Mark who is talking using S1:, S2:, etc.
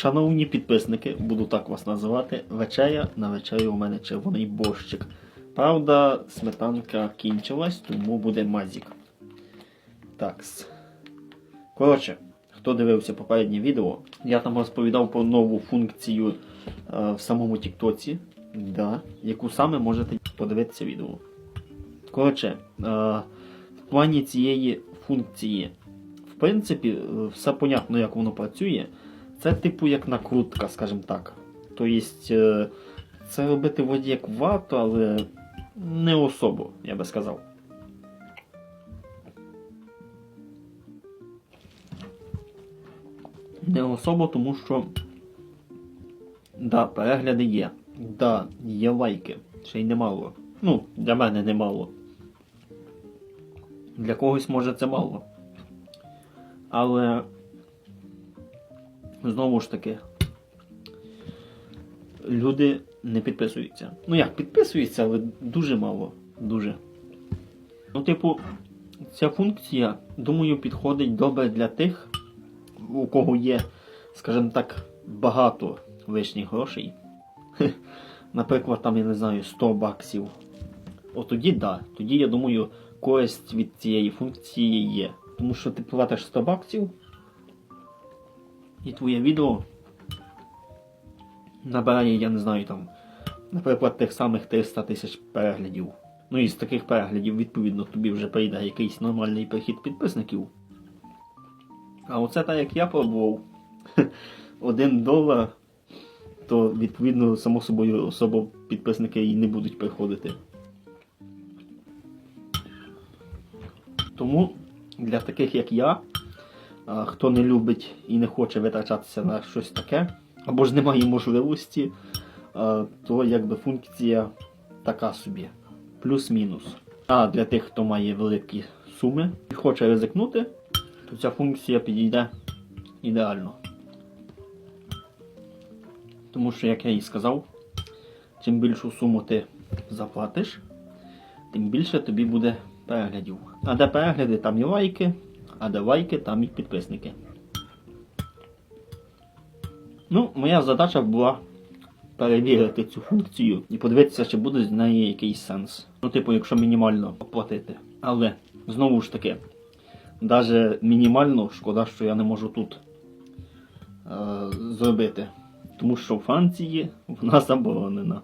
S1: Шановні підписники, буду так вас називати. Вечеря на вечерю у мене червоний борщик. Правда, сметанка кінчилась, тому буде мазік. Такс. Коротше, хто дивився попереднє відео, я там розповідав про нову функцію е, в самому Тіктоці, да, яку саме можете подивитися відео. Коротше, е, в плані цієї функції, в принципі, е, все понятно, як воно працює. Це типу як накрутка, скажімо так. Тобто, е, це робити вроді як варто, але не особо, я би сказав. Не особо, тому що. Да, перегляди є. Да, є лайки. Ще й немало. Ну, для мене немало. Для когось може це мало. Але знову ж таки, люди не підписуються. Ну як, підписуються, але дуже мало. Дуже. Ну, типу, ця функція, думаю, підходить добре для тих, у кого є, скажімо так, багато лишніх грошей. Наприклад, там, я не знаю, 100 баксів. От тоді да. Тоді, я думаю, користь від цієї функції є. Тому що ти платиш 100 баксів, і твоє відео набирає, я не знаю, там, наприклад, тих самих 300 тисяч переглядів. Ну і з таких переглядів, відповідно, тобі вже прийде якийсь нормальний прихід підписників. А оце так як я пробував, один долар, то відповідно, само собою, особо підписники і не будуть приходити. Тому для таких як я, хто не любить і не хоче витрачатися на щось таке, або ж немає можливості, то якби функція така собі. Плюс-мінус. А для тих, хто має великі суми і хоче ризикнути, то ця функція підійде ідеально. Тому що, як я і сказав, чим більшу суму ти заплатиш, тим більше тобі буде переглядів. А де перегляди, там і лайки, а де лайки, там і підписники. Ну, моя задача була перевірити цю функцію і подивитися, чи буде з неї якийсь сенс. Ну, типу, якщо мінімально оплатити. Але, знову ж таки, навіть мінімально шкода, що я не можу тут е, зробити. Тому що в Франції вона заборонена.